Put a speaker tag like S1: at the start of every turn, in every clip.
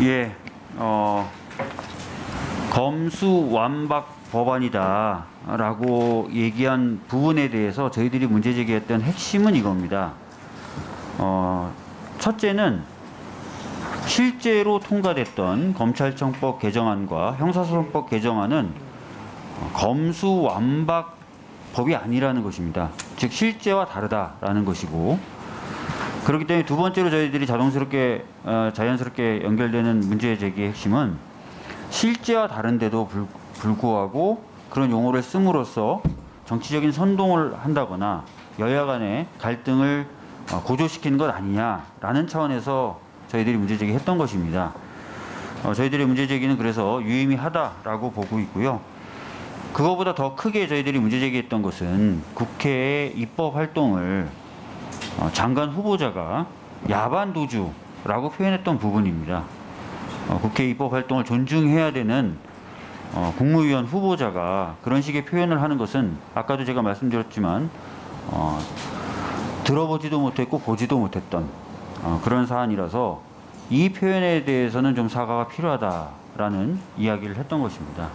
S1: 예, 어, 검수 완박 법안이다라고 얘기한 부분에 대해서 저희들이 문제 제기했던 핵심은 이겁니다. 어, 첫째는 실제로 통과됐던 검찰청법 개정안과 형사소송법 개정안은 어, 검수 완박 법이 아니라는 것입니다. 즉 실제와 다르다라는 것이고 그렇기 때문에 두 번째로 저희들이 자동스럽게 어, 자연스럽게 연결되는 문제 제기의 핵심은 실제와 다른데도 불, 불구하고 그런 용어를 씀으로써 정치적인 선동을 한다거나 여야 간의 갈등을 어, 고조시키는 것 아니냐라는 차원에서 저희들이 문제 제기했던 것입니다. 어, 저희들의 문제 제기는 그래서 유의미하다라고 보고 있고요. 그거보다 더 크게 저희들이 문제 제기했던 것은 국회의 입법 활동을 어, 장관 후보자가 야반 도주라고 표현했던 부분입니다. 어, 국회 입법 활동을 존중해야 되는 어, 국무위원 후보자가 그런 식의 표현을 하는 것은 아까도 제가 말씀드렸지만 어, 들어보지도 못했고 보지도 못했던 어, 그런 사안이라서 이 표현에 대해서는 좀 사과가 필요하다라는 이야기를 했던 것입니다.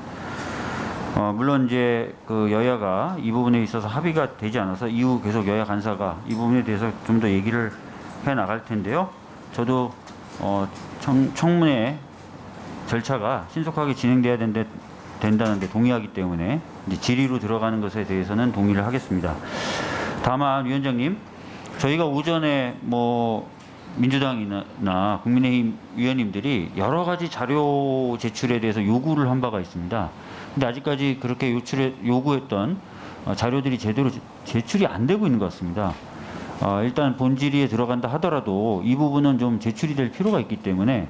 S1: 어, 물론 이제 그 여야가 이 부분에 있어서 합의가 되지 않아서 이후 계속 여야 간사가 이 부분에 대해서 좀 더 얘기를 해 나갈 텐데요. 저도 어, 청, 청문회 절차가 신속하게 진행돼야 된다, 된다는데 동의하기 때문에 이제 질의로 들어가는 것에 대해서는 동의를 하겠습니다. 다만 위원장님, 저희가 오전에 뭐 민주당이나 국민의힘 위원님들이 여러 가지 자료 제출에 대해서 요구를 한 바가 있습니다. 근데 아직까지 그렇게 요출해, 요구했던 어, 자료들이 제대로 제- 제출이 안 되고 있는 것 같습니다. 어, 일단 본질위에 들어간다 하더라도 이 부분은 좀 제출이 될 필요가 있기 때문에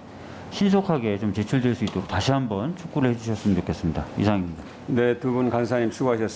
S1: 신속하게 좀 제출될 수 있도록 다시 한번 축구를 해주셨으면 좋겠습니다. 이상입니다.
S2: 네, 두 분 간사님 수고하셨습니다.